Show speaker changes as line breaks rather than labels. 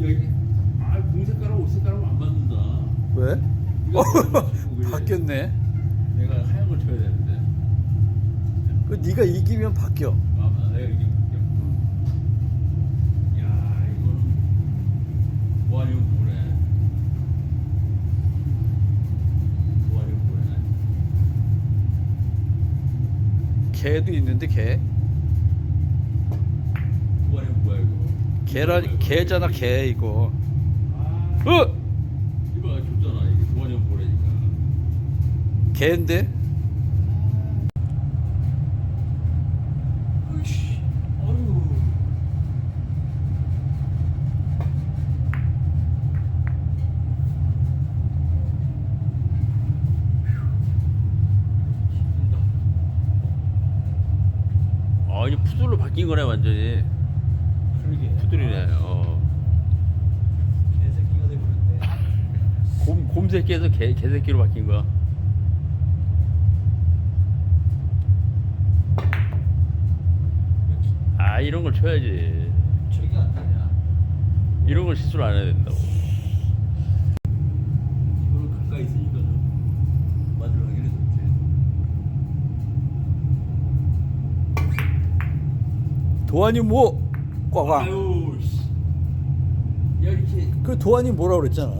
여기 아 공 색깔하고 옷 색깔하고 안 맞는다.
왜?
이거 그래.
바뀌었네.
내가 하얀 걸 쳐야 되는데.
그 네가 이기면 바뀌어.
아. 내가 이게 웃겨. 야, 이거는 뭐 아니면 뭐래. 뭐 아니면 뭐래.
개도 있는데 개.
뭐 아니면 뭐야 이거.
개라 개잖아 개 이거.
아,
어?
이거 줬잖아 이게 뭐 아니면 뭐래니까.
개인데?
으이씨. 힘들다.
아 이제 푸들로 바뀐 거네 완전히
그러게.
푸들이네 어.
개새끼가 돼버렸네.
곰, 곰새끼에서 개, 개새끼로 바뀐 거야 아 이런 걸 쳐야지
저기 안 되냐?
이런 걸 실수를 안 해야 된다고
이거는 가까이 맞으러.
도안이 뭐? 꽝꽝.
아유, 씨. 야 이렇게
그 도안이 뭐라 그랬잖아.